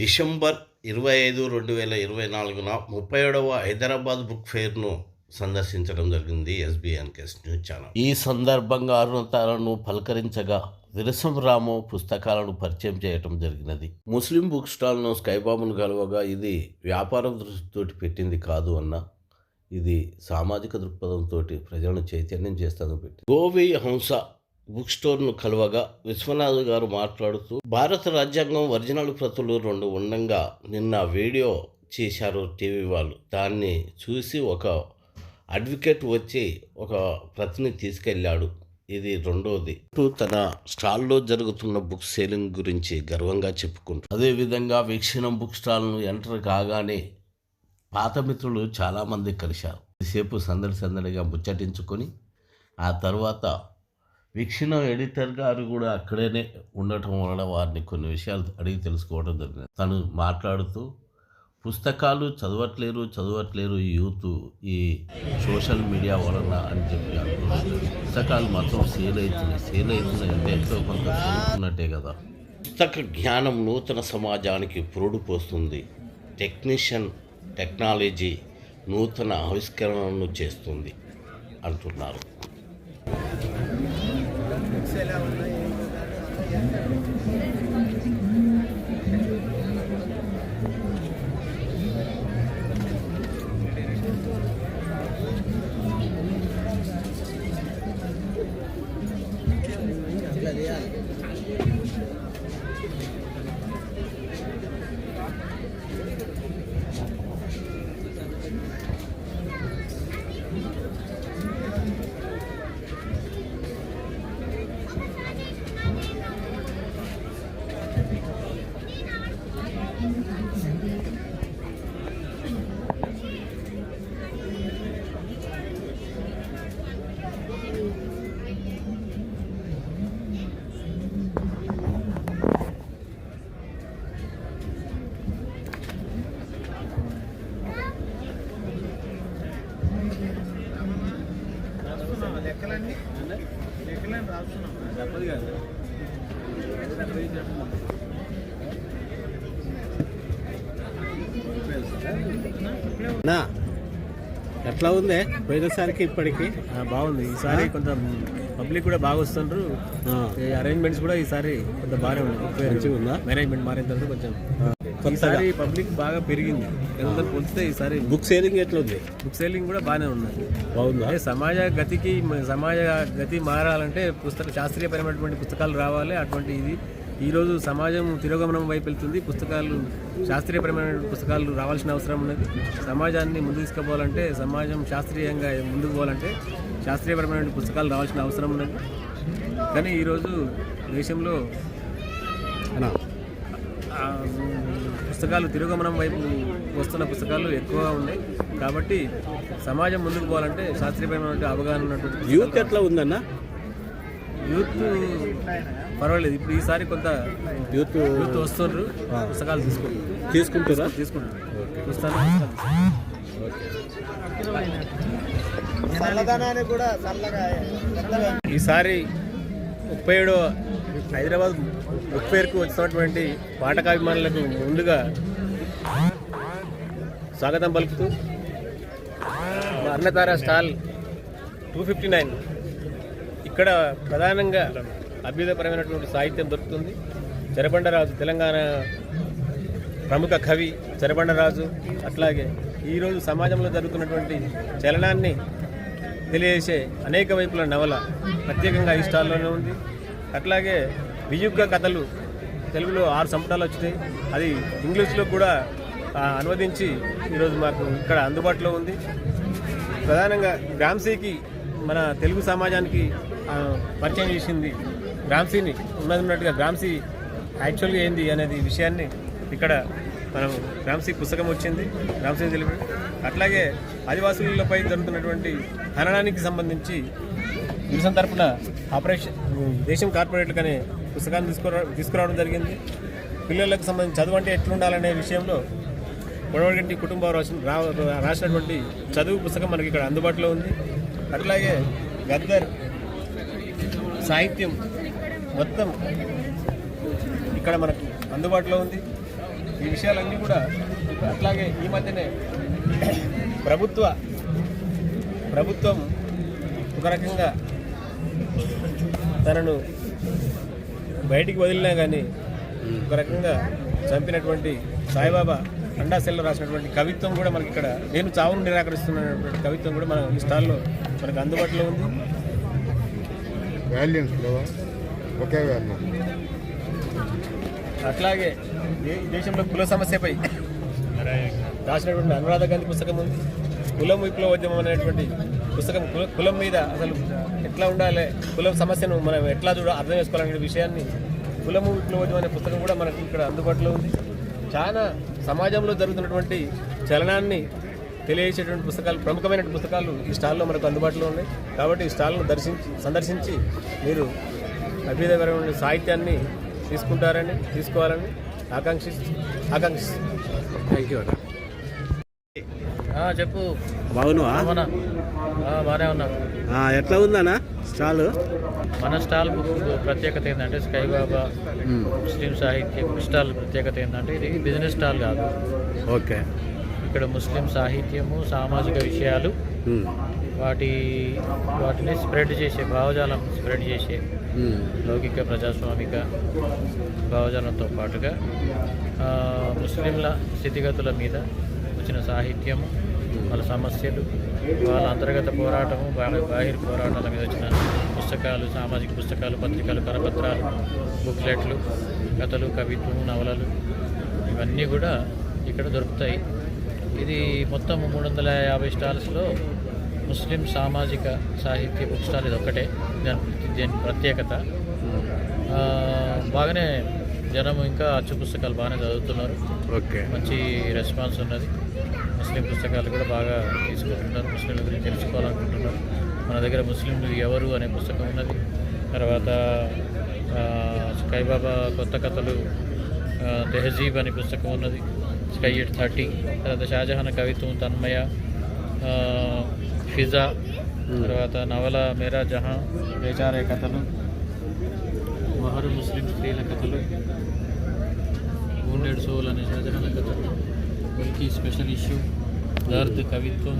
December ఇరవై ఐదు రెండు వేల ఇరవై నాలుగున ముప్పై ఏడవ హైదరాబాద్ బుక్ ఫెయిర్ను సందర్శించడం జరిగింది ఎస్బీఎన్కేస్ న్యూస్ ఛానల్. ఈ సందర్భంగా అరుణతాలను పలకరించగా విరసం రాము పుస్తకాలను పరిచయం చేయటం జరిగినది. ముస్లిం బుక్ స్టాల్ను స్కైబాబును కలవగా ఇది వ్యాపారం దృష్టితోటి పెట్టింది కాదు అన్న ఇది సామాజిక దృక్పథంతో ప్రజలను చైతన్యం చేస్తాను పెట్టి గోవి హంస బుక్ స్టోర్ను కలవగా విశ్వనాథ్ గారు మాట్లాడుతూ భారత రాజ్యాంగం ఒరిజినల్ ప్రతులు రెండు ఉండగా నిన్న వీడియో చేశారు టీవీ వాళ్ళు. దాన్ని చూసి ఒక అడ్వకేట్ వచ్చి ఒక ప్రతిని తీసుకెళ్ళాడు. ఇది రెండోది. తన స్టాల్లో జరుగుతున్న బుక్ సేలింగ్ గురించి గర్వంగా చెప్పుకుంటారు అదేవిధంగా వీక్షణం బుక్ స్టాల్ను ఎంటర్ కాగానే పాత మిత్రులు చాలామంది కలిశారు. సేపు సందడి సందడిగా ముచ్చటించుకొని ఆ తర్వాత వీక్షణ ఎడిటర్ గారు కూడా అక్కడనే ఉండటం వలన వారిని కొన్ని విషయాలు అడిగి తెలుసుకోవడం జరిగింది. తను మాట్లాడుతూ పుస్తకాలు చదవట్లేరు చదవట్లేరు ఈ యూత్ ఈ సోషల్ మీడియా వలన అని చెప్పి అంటున్నారు పుస్తకాలు మాత్రం సేల్ అవుతున్నాయి సేల్ అవుతున్నాయి. అంటే ఎంతో కొంత చదువుతున్నట్టే కదా. పుస్తక జ్ఞానం నూతన సమాజానికి పురుడు పోస్తుంది. టెక్నీషియన్ టెక్నాలజీ నూతన ఆవిష్కరణను చేస్తుంది అంటున్నారు. నా ఎట్లా ఉంది? పోయినసారికి ఇప్పటికి? బాగుంది. ఈసారి కొంచెం పబ్లిక్ కూడా బాగా వస్తుండ్రు. అరేంజ్మెంట్స్ కూడా ఈసారి కొంచెం బాగానే ఉన్నాయి. ఉందా? మేనేజ్మెంట్ మారిన తర్వాత కొంచెం ఈసారి పబ్లిక్ బాగా పెరిగింది. ఎంత పోలిస్తే ఈసారి బుక్ సేలింగ్ ఎట్లా ఉంది బుక్ సేలింగ్ కూడా బాగానే ఉన్నది బాగుందా? అదే సమాజ గతికి సమాజ గతి మారాలంటే పుస్తక శాస్త్రీయపరమైనటువంటి పుస్తకాలు రావాలి. అటువంటి ఇది ఈరోజు సమాజం తిరోగమనం వైపు వెళ్తుంది. పుస్తకాలు శాస్త్రీయపరమైన పుస్తకాలు రావాల్సిన అవసరం ఉన్నది. సమాజాన్ని ముందుకు తీసుకుపోవాలంటే సమాజం శాస్త్రీయంగా ముందుకు పోవాలంటే శాస్త్రీయపరమైన పుస్తకాలు రావాల్సిన అవసరం ఉన్నది. కానీ ఈరోజు దేశంలో పుస్తకాలు తిరోగమనం వైపు వస్తున్న పుస్తకాలు ఎక్కువగా ఉన్నాయి. కాబట్టి సమాజం ముందుకు పోవాలంటే శాస్త్రీయపరమైన అవగాహన ఉన్నటువంటి యూత్ ఎట్లా ఉందన్న? యూత్ పర్వాలేదు. ఇప్పుడు ఈసారి కొంత యూత్ యూత్ వస్తుండ్రు. పుస్తకాలు తీసుకుంటారు. తీసుకుంటారా? తీసుకుంటారు. పుస్తకాలు ఈసారి ముప్పై ఏడో హైదరాబాద్ బుక్ ఫేర్కు వచ్చినటువంటి పాఠకాభిమానులకు ముందుగా స్వాగతం పలుకుతూ అన్నతార స్టాల్ టూ ఫిఫ్టీ నైన్. ఇక్కడ ప్రధానంగా అభ్యుదయపరమైనటువంటి సాహిత్యం దొరుకుతుంది. చెరబండరాజు తెలంగాణ ప్రముఖ కవి చెరబండరాజు అట్లాగే ఈరోజు సమాజంలో జరుగుతున్నటువంటి చలనాన్ని తెలియజేసే అనేక వైపుల నవల ప్రత్యేకంగా ఈ స్టాల్లోనే ఉంది. అట్లాగే వియుగ్గ కథలు తెలుగులో ఆరు సంపుటాలు వచ్చినాయి. అది ఇంగ్లీష్లో కూడా అనువదించి ఈరోజు మాకు ఇక్కడ అందుబాటులో ఉంది. ప్రధానంగా గ్రామ్సీకి మన తెలుగు సమాజానికి పరిచయం చేసింది గ్రామ్సీని ఉన్నది ఉన్నట్టుగా గ్రామ్సీ యాక్చువల్గా ఏంది అనేది విషయాన్ని ఇక్కడ మనం గ్రామ్సీ పుస్తకం వచ్చింది గ్రామ్సీ తెలిపి అట్లాగే ఆదివాసులపై జరుగుతున్నటువంటి హననానికి సంబంధించి నిరసన తరపున ఆపరేషన్ దేశం కార్పొరేట్ అనే పుస్తకాన్ని తీసుకురా తీసుకురావడం జరిగింది. పిల్లలకు సంబంధించి చదువు అంటే ఎట్లుండాలనే విషయంలో పొడవగంటి కుటుంబం రాసిన రా- రాసినటువంటి చదువు పుస్తకం మనకి ఇక్కడ అందుబాటులో ఉంది. అట్లాగే గద్దర్ సాహిత్యం మొత్తం ఇక్కడ మనకు అందుబాటులో ఉంది. ఈ విషయాలన్నీ కూడా అట్లాగే ఈ మధ్యనే ప్రభుత్వ ప్రభుత్వం ఒక రకంగా తనను బయటికి వదిలినా కానీ ఒక రకంగా చంపినటువంటి సాయిబాబా అండాశల్లో రాసినటువంటి కవిత్వం కూడా మనకి ఇక్కడ నేను చావును నిరాకరిస్తున్నటువంటి కవిత్వం కూడా మన ఈ స్టాల్లో మనకు అందుబాటులో ఉంది. వాల్యూమ్స్ ఓకే ఒకే అట్లాగే దేశంలో కుల సమస్యపై రాసినటువంటి అనురాధ గాంధీ పుస్తకం ఉంది. కులం విప్లవోద్యమం అనేటువంటి పుస్తకం కుల- కులం మీద అసలు ఎట్లా ఉండాలి? కులం సమస్యను మనం ఎట్లా చూడ అర్థం చేసుకోవాలనే విషయాన్ని కులము విప్లవోద్యమం అనే పుస్తకం కూడా మనకు ఇక్కడ అందుబాటులో ఉంది. చాలా సమాజంలో జరుగుతున్నటువంటి చలనాన్ని తెలియజేసేటువంటి పుస్తకాలు ప్రముఖమైనటువంటి పుస్తకాలు ఈ స్టాల్లో మనకు అందుబాటులో ఉన్నాయి. కాబట్టి ఈ స్టాల్ను దర్శించి సందర్శించి మీరు అభ్యుదయకరమైన సాహిత్యాన్ని తీసుకుంటారని తీసుకోవాలని ఆకాంక్షి ఆకాంక్షి థ్యాంక్ యూ అన్న. చెప్పు. బాగున్నావా? బాగానే ఉన్నా. ఎట్లా ఉందన్నా స్టాల్? మన స్టాల్ బుక్ ప్రత్యేకత ఏంటంటే స్కైబాబా ముస్లిం సాహిత్య బుక్ స్టాల్ ప్రత్యేకత ఏంటంటే ఇది బిజినెస్ స్టాల్ కాదు. ఓకే. ఇక్కడ ముస్లిం సాహిత్యము సామాజిక విషయాలు వాటి వాటిని స్ప్రెడ్ చేసే భావజాలం స్ప్రెడ్ చేసే లౌకిక ప్రజాస్వామిక భావజాలంతో పాటుగా ముస్లింల స్థితిగతుల మీద వచ్చిన సాహిత్యము వాళ్ళ సమస్యలు వాళ్ళ అంతర్గత పోరాటము బా- బాహిర పోరాటాల మీద వచ్చిన పుస్తకాలు సామాజిక పుస్తకాలు పత్రికలు కరపత్రాలు బుక్లెట్లు కథలు కవిత్వం నవలలు ఇవన్నీ కూడా ఇక్కడ దొరుకుతాయి. ఇది మొత్తం మూడు వందల యాభై స్టాల్స్లో ముస్లిం సామాజిక సాహిత్య బుక్ స్టాల్ ఇది ఒక్కటే దాని దీని ప్రత్యేకత. బాగానే జనం ఇంకా అచ్చు పుస్తకాలు బాగానే చదువుతున్నారు. ఓకే. మంచి రెస్పాన్స్ ఉన్నది. ముస్లిం పుస్తకాలు కూడా బాగా తీసుకుంటున్నారు. ముస్లింల గురించి తెలుసుకోవాలనుకుంటున్నారు. మన దగ్గర ముస్లింలు ఎవరు అనే పుస్తకం ఉన్నది. తర్వాత స్కైబాబా కొత్త కథలు తెహజీబ్ అనే పుస్తకం ఉన్నది. Sky eight thirty. తర్వాత షాజహాన్ కవిత్వం తన్మయ. ఫిజా తర్వాత నవల మేరా జహాం బేచారే కథలు మహరు ముస్లిం స్త్రీల కథలు wounded సోల్ అనే షాజహాన్ కథలు మిల్కీ స్పెషల్ ఇష్యూ దర్ద్ కవిత్వం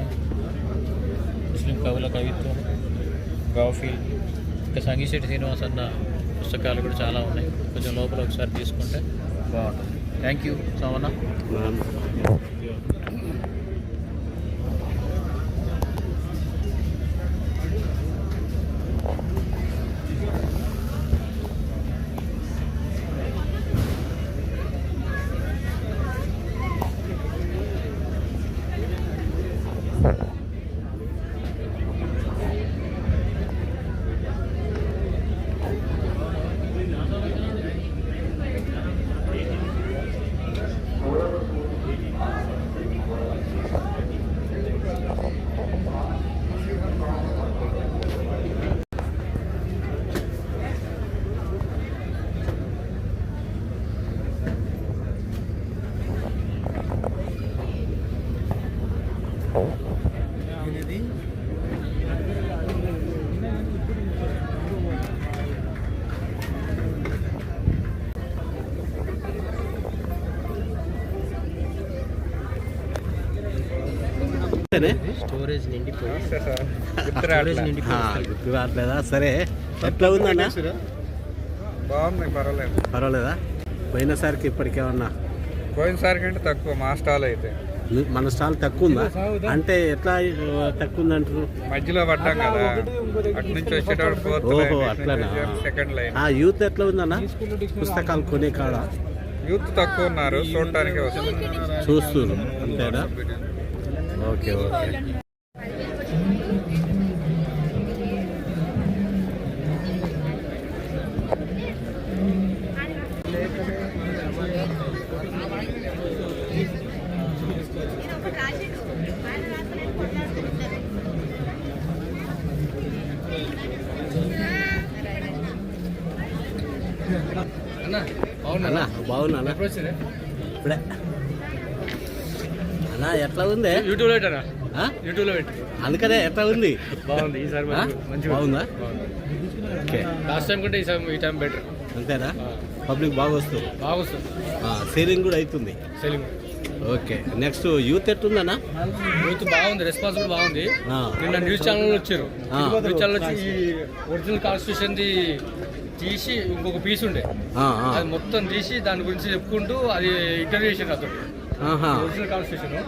ముస్లిం కవుల కవిత్వం గాఫీ ఇంకా సంగీశెట్టి శ్రీనివాస్ అన్న పుస్తకాలు కూడా చాలా ఉన్నాయి. కొంచెం లోపల ఒకసారి తీసుకుంటే బాగుంటుంది. థ్యాంక్ యూ సోమన్న స్టోరేజ్ నిండిపోయి గుర్తు రావట్లేదా సరే ఎట్లా ఉందన్నా? బాగుంది పర్వాలేదు. పర్వాలేదా? పోయినసారికి ఇప్పటికేమన్నా? పోయినసారి కంటే తక్కువ మా స్టాల్ అయితే. మన స్టాల్ తక్కువ ఉందా అంటే ఎట్లా తక్కువ ఉందంటారు మధ్యలో పడ్డాం కదా. అటు నుంచి వచ్చేటప్పుడు ఫోర్త్ ఓహో అట్లానా? Second line. ఆ యూత్ ఎట్లా ఉందన్నా? పుస్తకాలు కొనే కాడ. యూత్ తక్కువ ఉన్నారు చూడటానికి వస్తుంది. చూస్తున్నారు అంతేనా? Okay okay. అన్నా బాగున్నా? ఇప్పుడే. ఎట్లా ఉంది? యూట్యూబ్లో ఆ? యూట్యూబ్లో పెట్టి. అందుకనే ఎట్లా ఉంది? బాగుంది ఈసారి ఆ? బాగుందా? ఓకే. లాస్ట్ టైం కంటే ఈసారి ఈ టైం బెటర్ అంతేనా? పబ్లిక్ బాగా వస్తుంది. బాగా వస్తుంది సేలింగ్ కూడా అవుతుంది. Selling okay. నెక్స్ట్ యూత్ ఎట్టుందన్నా? యూత్ బాగుంది రెస్పాన్స్ కూడా బాగుంది. నిన్న న్యూస్ ఛానల్ వచ్చారు. న్యూస్ ఛానల్ వచ్చి ఒరిజినల్ కాన్స్టిట్యూషన్ది తీసి ఇంకొక పీస్ ఉండే. అది మొత్తం తీసి దాని గురించి చెప్పుకుంటూ అది ఇంటర్వ్యూ చేశారు అతను. ఒరిజినల్ కాన్స్టిట్యూషన్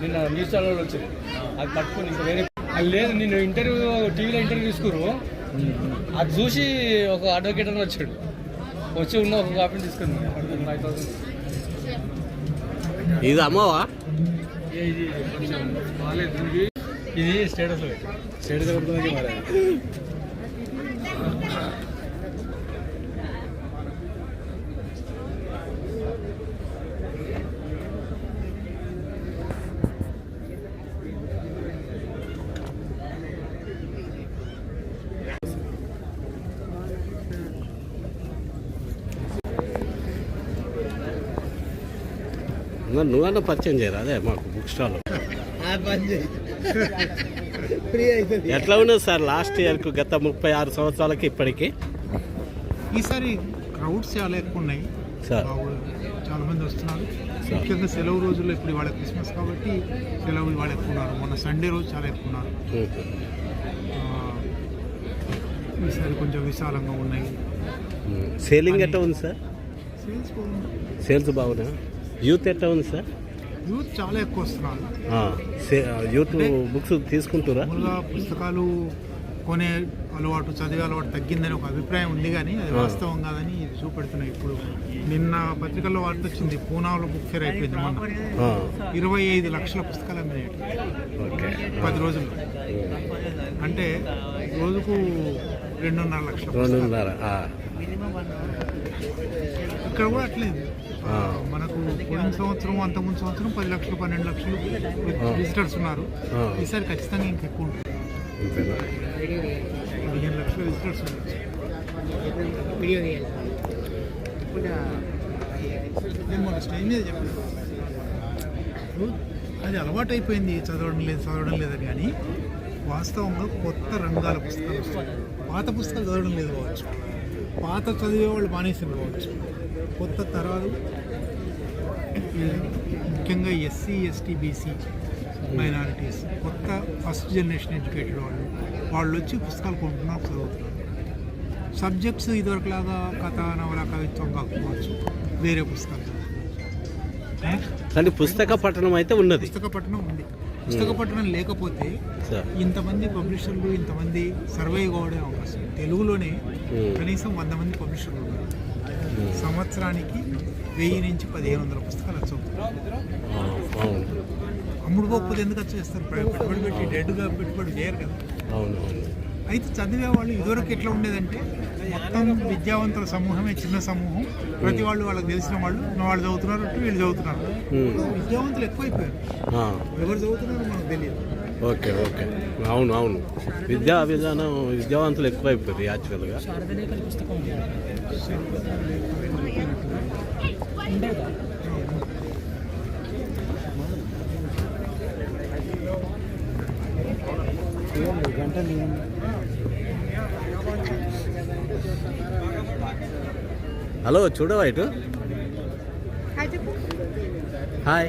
నిన్న న్యూస్ ఛానల్ వచ్చింది అది పట్టుకొని ఇంకా వేరే అది లేదు నిన్ను ఇంటర్వ్యూ టీవీలో ఇంటర్వ్యూ తీసుకురు అది చూసి ఒక అడ్వకేట్ అని వచ్చాడు. వచ్చి ఉన్న ఒక కాపీని తీసుకుంది ఫైవ్ థౌసండ్ ఇది అమ్మవా? ఇది బాగాలేదు స్టేటస్ స్టేటస్ మరి మరి నువ్వన్నా పరిచయం చేయరా? అదే మాకు బుక్ స్టాల్ ఎట్లా ఉన్నది సార్ లాస్ట్ ఇయర్కు గత ముప్పై ఆరు సంవత్సరాలకి ఇప్పటికి? ఈసారి క్రౌడ్స్ చాలా ఎక్కువ ఉన్నాయి. సార్. చాలా మంది వస్తున్నారు. ముఖ్యంగా సెలవు రోజుల్లో ఇప్పుడు ఇవాళ క్రిస్మస్ కాబట్టి సెలవు ఇవాళ ఎక్కువ ఉన్నారు. మొన్న సండే రోజు చాలా ఎక్కువ ఉన్నారు. ఈసారి కొంచెం విశాలంగా ఉన్నాయి. సేలింగ్ ఎట్లా ఉంది సార్? సేల్స్ బాగుంది. సేల్స్ బాగున్నా యూత్ ఎట్లా ఉంది సార్? యూత్ చాలా ఎక్కువ వస్తున్నారు. యూత్ బుక్స్ తీసుకుంటారా? పుస్తకాలు కొనే అలవాటు చదివే అలవాటు తగ్గిందని ఒక అభిప్రాయం ఉంది కానీ అది. వాస్తవం కాదని ఇది చూపెడుతున్నాయి ఇప్పుడు. నిన్న పత్రికల్లో వార్త వచ్చింది పూనాలో బుక్ ఫేర్ అయిపోయింది మొన్న. ఇరవై ఐదు లక్షల పుస్తకాలు అమ్మినాయి పది రోజుల్లో. అంటే రోజుకు రెండున్నర లక్షల ఇక్కడ కూడా అట్లేదు. మనకు పోయిన సంవత్సరం అంతకుముందు సంవత్సరం పది లక్షలు పన్నెండు లక్షలు విజిటర్స్ ఉన్నారు. ఈసారి ఖచ్చితంగా ఇంకెక్కువ ఉంటుంది. అంతేనా? పదిహేను లక్షల విజిటర్స్ ఉన్నారు. నేను మీద చెప్పాను. అది అలవాటు అయిపోయింది చదవడం లేదు చదవడం లేదని కానీ వాస్తవంగా కొత్త రంగాల పుస్తకాలు వస్తాయి పాత పుస్తకాలు చదవడం లేదు కావచ్చు. పాత చదివే వాళ్ళు మానేసిన కావచ్చు. కొత్త తరాలు ముఖ్యంగా ఎస్సీ ఎస్టీ బీసీ మైనారిటీస్ కొత్త ఫస్ట్ జనరేషన్ ఎడ్యుకేటెడ్ వాళ్ళు వాళ్ళు వచ్చి పుస్తకాలు కొంటున్నారు చదువుతున్నారు. సబ్జెక్ట్స్ ఇదివరకులాగా కథ నవల కవిత్వం కాకపోవచ్చు వేరే పుస్తకాలు కానీ పుస్తక పఠనం అయితే ఉన్నది. పుస్తక పట్టణం ఉంది. పుస్తక పట్టణం లేకపోతే ఇంతమంది పబ్లిషర్లు ఇంతమంది సర్వే కావడే అవకాశం తెలుగులోనే. కనీసం వంద మంది పబ్లిషర్లు ఉన్నారు. సంవత్సరానికి వెయ్యి నుంచి పదిహేను వందల పుస్తకాలు అవును. అమ్ముడు పోకపోతే ఎందుకు వచ్చేస్తారు పెట్టుబడి పెట్టి డెడ్గా పెట్టుబడి చేయరు కదా. అయితే చదివే వాళ్ళు ఇదివరకు ఎట్లా ఉండేదంటే మొత్తం విద్యావంతుల సమూహమే చిన్న సమూహం. ప్రతి వాళ్ళు వాళ్ళకి తెలిసిన వాళ్ళు వాళ్ళు చదువుతున్నారు వీళ్ళు చదువుతున్నారు. విద్యావంతులు ఎక్కువైపోయారు. ఎవరు చదువుతున్నారో మనకు తెలియదు. Okay okay. అవును అవును. విద్యా విధానం విద్యావంతులు ఎక్కువైపోయారు యాక్చువల్గా. హలో చూడవా ఇటు? హాయ్